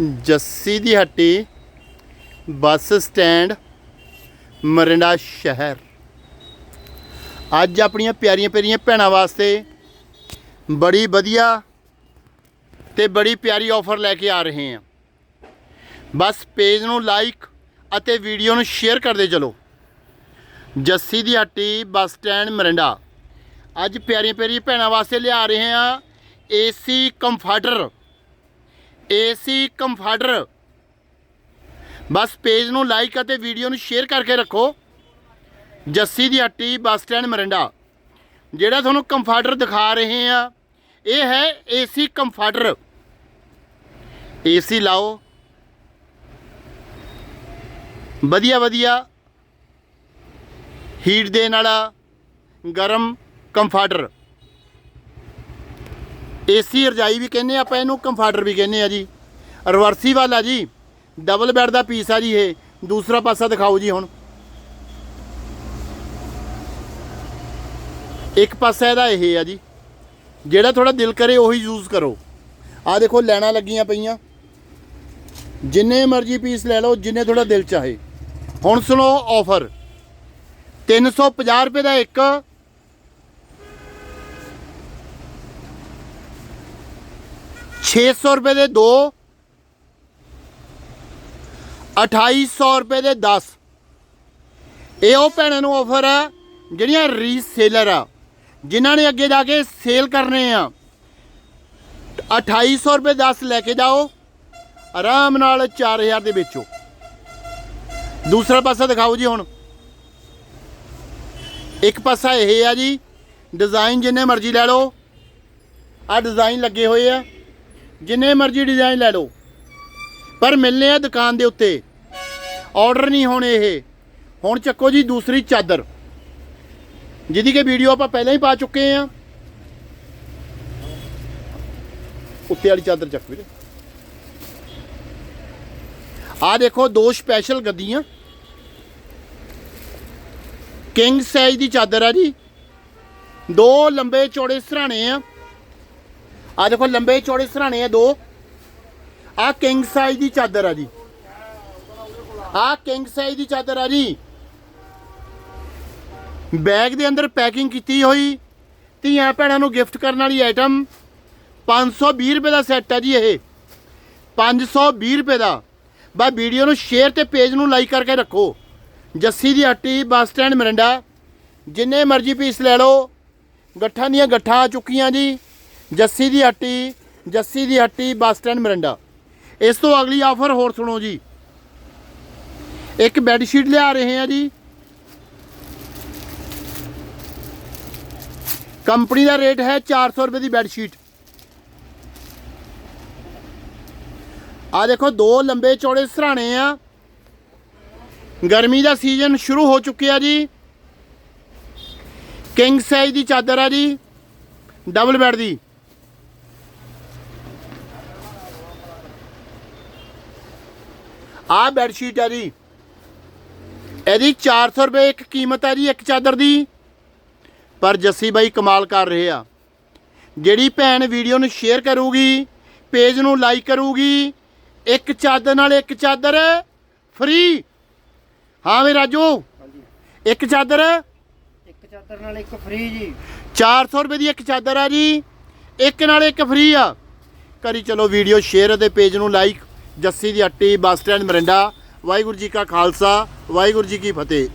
ਜੱਸੀ ਦੀ ਹੱਟੀ, bus stand, Mirinda ਸ਼ਹਿਰ। ਅੱਜ ਆਪਣੀਆਂ ਪਿਆਰੀਆਂ ਪਿਆਰੀਆਂ ਭੈਣਾਂ ਵਾਸਤੇ ਬੜੀ ਵਧੀਆ ਤੇ ਬੜੀ ਪਿਆਰੀ ਆਫਰ ਲੈ ਕੇ ਆ ਰਹੇ ਹਾਂ। ਬਸ ਪੇਜ ਨੂੰ ਲਾਈਕ ਅਤੇ ਵੀਡੀਓ ਨੂੰ ਸ਼ੇਅਰ ਕਰਦੇ ਚਲੋ। ਜੱਸੀ ਦੀ ਹੱਟੀ, ਬੱਸ ਸਟੈਂਡ, ਮਰਿੰਡਾ। ਅੱਜ ਪਿਆਰੀਆਂ ਪਿਆਰੀਆਂ ਭੈਣਾਂ ਵਾਸਤੇ ਲਿਆ ਰਹੇ ਹਾਂ ਏਸੀ ਕੰਫਰਟਰ ਏਸੀ ਕੰਫਰਟਰ ਬਸ ਪੇਜ ਨੂੰ ਲਾਈਕ ਅਤੇ ਵੀਡੀਓ ਨੂੰ ਸ਼ੇਅਰ ਕਰਕੇ ਰੱਖੋ। ਜੱਸੀ ਦੀ ਹੱਟੀ, ਬੱਸ ਸਟੈਂਡ, ਮਰਿੰਡਾ। ਜਿਹੜਾ ਤੁਹਾਨੂੰ ਕੰਫਰਟਰ ਦਿਖਾ ਰਹੇ ਆ, ਇਹ ਹੈ ਏਸੀ ਕੰਫਰਟਰ ਏਸੀ ਲਾਓ। ਵਧੀਆ ਵਧੀਆ। ਹੀਟ ਦੇਣ ਵਾਲਾ ਗਰਮ ਕੰਫਰਟਰ ਏਸੀ ਰਜਾਈ ਵੀ ਕਹਿੰਦੇ ਆਪਾਂ ਇਹਨੂੰ ਕੰਫਰਟਰ ਵੀ ਕਹਿੰਦੇ ਆ ਜੀ। ਰਿਵਰਸੀ ਵਾਲਾ ਜੀ। ਡਬਲ ਬੈੱਡ ਦਾ ਪੀਸ ਆ ਜੀ ਇਹ। ਦੂਸਰਾ ਪਾਸਾ ਦਿਖਾਓ ਜੀ ਹੁਣ। ਇੱਕ ਪਾਸਾ ਇਹਦਾ ਇਹ ਆ ਜੀ। ਜਿਹੜਾ ਥੋੜਾ ਦਿਲ ਕਰੇ ਉਹੀ ਯੂਜ਼ ਕਰੋ। ਆ ਦੇਖੋ ਲੈਣਾ ਲੱਗੀਆਂ ਪਈਆਂ। ਜਿੰਨੇ ਮਰਜ਼ੀ ਪੀਸ ਲੈ ਲਓ, ਜਿੰਨੇ ਥੋੜਾ ਦਿਲ ਚਾਹੇ। ਹੁਣ ਸੁਣੋ ਆਫਰ 350 ਰੁਪਏ ਦਾ ਇੱਕ 600 ਰੁਪਏ ਦੇ ਦੋ 2800 ਰੁਪਏ ਦੇ 10 ਇਹ ਉਹ ਭੈਣਾਂ ਨੂੰ ਆਫਰ ਆ, ਜਿਹੜੀਆਂ ਰੀਸੇਲਰ ਆ, ਜਿਨ੍ਹਾਂ ਨੇ ਅੱਗੇ ਜਾ ਕੇ ਸੇਲ ਕਰਨੇ ਆ। 2800 ਰੁਪਏ 10 ਲੈ ਕੇ ਜਾਓ, ਆਰਾਮ ਨਾਲ 4000 ਦੇ ਵੇਚੋ। ਦੂਸਰਾ ਪਾਸਾ ਦਿਖਾਓ ਜੀ ਹੁਣ। ਇੱਕ ਪਾਸਾ ਇਹ ਆ ਜੀ ਡਿਜ਼ਾਈਨ ਜਿੰਨੇ ਮਰਜ਼ੀ ਲੈ ਲਓ। ਆ ਡਿਜ਼ਾਈਨ ਲੱਗੇ ਹੋਏ ਆ। ਜਿੰਨੇ ਮਰਜ਼ੀ ਡਿਜ਼ਾਈਨ ਲੈ ਲਓ। ਪਰ ਮਿਲਨੇ ਆ ਦੁਕਾਨ ਦੇ ਉੱਤੇ। ਆਰਡਰ ਨਹੀਂ ਹੋਣੇ ਇਹ। ਹੁਣ ਚੱਕੋ ਜੀ ਦੂਸਰੀ ਚਾਦਰ। ਜਿਹਦੀ ਕਿ ਵੀਡੀਓ ਆਪਾਂ ਪਹਿਲਾਂ ਹੀ ਪਾ ਚੁੱਕੇ ਆ। ਉੱਤੇ ਵਾਲੀ ਚਾਦਰ ਚੱਕ ਵੀਰੇ। ਆ ਦੇਖੋ ਦੋ ਸਪੈਸ਼ਲ ਗੱਦੀਆਂ। ਕਿੰਗ ਸਾਈਜ਼ ਦੀ ਚਾਦਰ ਆ ਜੀ। ਦੋ ਲੰਬੇ ਚੌੜੇ ਸਰਾਣੇ ਆ। ਆ ਦੇਖੋ ਲੰਬੇ ਚੌੜੇ ਸਰਾਣੇ ਆ ਦੋ। ਆ ਕਿੰਗ ਸਾਈਜ਼ ਦੀ ਚਾਦਰ ਆ ਜੀ। ਆ ਕਿੰਗ ਸਾਈਜ਼ ਦੀ ਚਾਦਰ ਆ ਜੀ। ਬੈਗ ਦੇ ਅੰਦਰ ਪੈਕਿੰਗ ਕੀਤੀ ਹੋਈ। ਧੀਆਂ ਭੈਣਾਂ ਨੂੰ ਗਿਫਟ ਕਰਨ ਵਾਲੀ ਆਈਟਮ 520 ਰੁਪਏ ਦਾ ਸੈੱਟ ਆ ਜੀ ਇਹ। 520 ਰੁਪਏ ਦਾ। ਬਾ ਵੀਡੀਓ ਨੂੰ ਸ਼ੇਅਰ ਤੇ ਪੇਜ ਨੂੰ ਲਾਈਕ ਕਰਕੇ ਰੱਖੋ। ਜੱਸੀ ਦੀ ਹੱਟੀ, ਬੱਸ ਸਟੈਂਡ, ਮਰਿੰਡਾ। ਜਿੰਨੇ ਮਰਜ਼ੀ ਪੀਸ ਲੈ ਲਓ। ਗੱਠਾਂ ਦੀਆਂ ਗੱਠਾਂ ਆ ਚੁੱਕੀਆਂ ਜੀ। ਜੱਸੀ ਦੀ ਹੱਟੀ ਜੱਸੀ ਦੀ ਹੱਟੀ ਬੱਸ ਸਟੈਂਡ ਮਰਿੰਡਾ। ਇਸ ਤੋਂ ਅਗਲੀ ਆਫਰ ਹੋਰ ਸੁਣੋ ਜੀ। ਇੱਕ ਬੈੱਡ ਸ਼ੀਟ ਲਿਆ ਰਹੇ ਆ ਜੀ। ਕੰਪਨੀ ਦਾ ਰੇਟ ਹੈ 400 ਰੁਪਏ ਦੀ ਬੈੱਡ ਸ਼ੀਟ ਆ ਦੇਖੋ, ਦੋ ਲੰਬੇ ਚੌੜੇ ਸਰਾਣੇ ਆ। ਗਰਮੀ ਦਾ ਸੀਜ਼ਨ ਸ਼ੁਰੂ ਹੋ ਚੁੱਕਿਆ ਜੀ। ਕਿੰਗ ਸਾਈਜ਼ ਦੀ ਚਾਦਰ ਆ ਜੀ। ਡਬਲ ਬੈੱਡ ਦੀ। ਆ ਬੈੱਡ ਸ਼ੀਟ ਆ ਜੀ। ਇਹਦੀ 400 ਰੁਪਏ ਇੱਕ ਕੀਮਤ ਹੈ ਜੀ ਇੱਕ ਚਾਦਰ ਦੀ। ਪਰ ਜੱਸੀ ਬਾਈ ਕਮਾਲ ਕਰ ਰਹੇ ਆ। ਜਿਹੜੀ ਭੈਣ ਵੀਡੀਓ ਨੂੰ ਸ਼ੇਅਰ ਕਰੂਗੀ ਪੇਜ ਨੂੰ ਲਾਈਕ ਕਰੂਗੀ ਇੱਕ ਚਾਦਰ ਨਾਲ ਇੱਕ ਚਾਦਰ ਫ੍ਰੀ ਹਾਂ ਵੀ ਰਾਜੂ? ਇੱਕ ਚਾਦਰ? ਇੱਕ ਚਾਦਰ ਨਾਲ ਇੱਕ ਫ੍ਰੀ ਜੀ। 400 ਰੁਪਏ ਦੀ ਇੱਕ ਚਾਦਰ ਆ ਜੀ। ਇੱਕ ਨਾਲ ਇੱਕ ਫ੍ਰੀ ਆ। ਕਰੀ ਚਲੋ ਵੀਡੀਓ ਸ਼ੇਅਰ ਅਤੇ ਪੇਜ ਨੂੰ ਲਾਈਕ ਜੱਸੀ ਦੀ ਹੱਟੀ bus stand Mirinda. Waheguru ji ਕਾ ਖਾਲਸਾ ਵਾਹਿਗੁਰੂ ਜੀ ਕੀ ਫਤਿਹ।